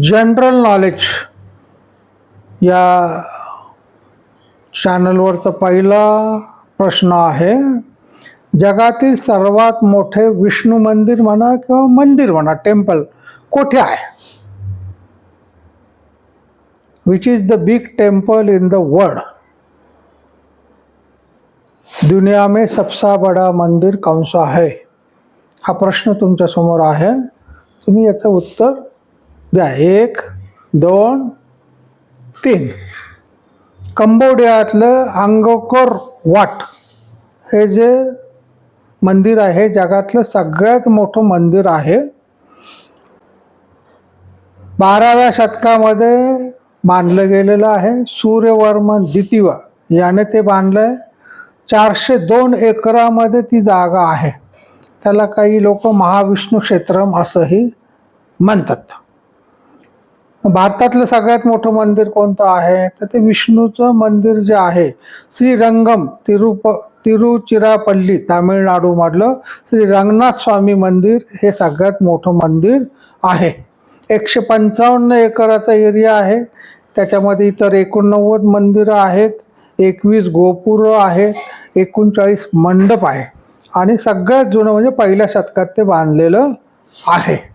General knowledge या चॅनलवरचा पहिला प्रश्न आहे जगातील सर्वात मोठे विष्णू मंदिर म्हणा किंवा मंदिर म्हणा टेम्पल कोठे आहे? Which is the big temple in the world दुनिया में सबसा बड़ा मंदिर कौन सा है? हा प्रश्न तुमच्यासमोर आहे. तुम्ही याचं उत्तर द्या एक दोन तीन. कंबोडियातलं अंगकोर वाट हे जे मंदिर आहे जगातलं सगळ्यात मोठं मंदिर आहे बाराव्या शतकामध्ये बांधलं गेलेलं आहे सूर्यवर्मन द्वितीवा याने ते बांधलं आहे चारशे दोन एकरामध्ये ती जागा आहे. त्याला काही लोक महाविष्णू क्षेत्रम असंही म्हणतात. भारतातलं सगळ्यात मोठं मंदिर कोणतं आहे? तर ते विष्णूचं मंदिर जे आहे श्रीरंगम तिरुप तिरुचिरापल्ली तामिळनाडूमधलं श्री रंगनाथ स्वामी मंदिर हे सगळ्यात मोठं मंदिर आहे. एकशे पंचावन्न एकराचा एरिया आहे. त्याच्यामध्ये इतर एकोणनव्वद मंदिरं आहेत. एकवीस गोपुरं आहेत एकोणचाळीस मंडप आहे. आणि सगळ्यात जुनं म्हणजे पहिल्या शतकात ते बांधलेलं आहे.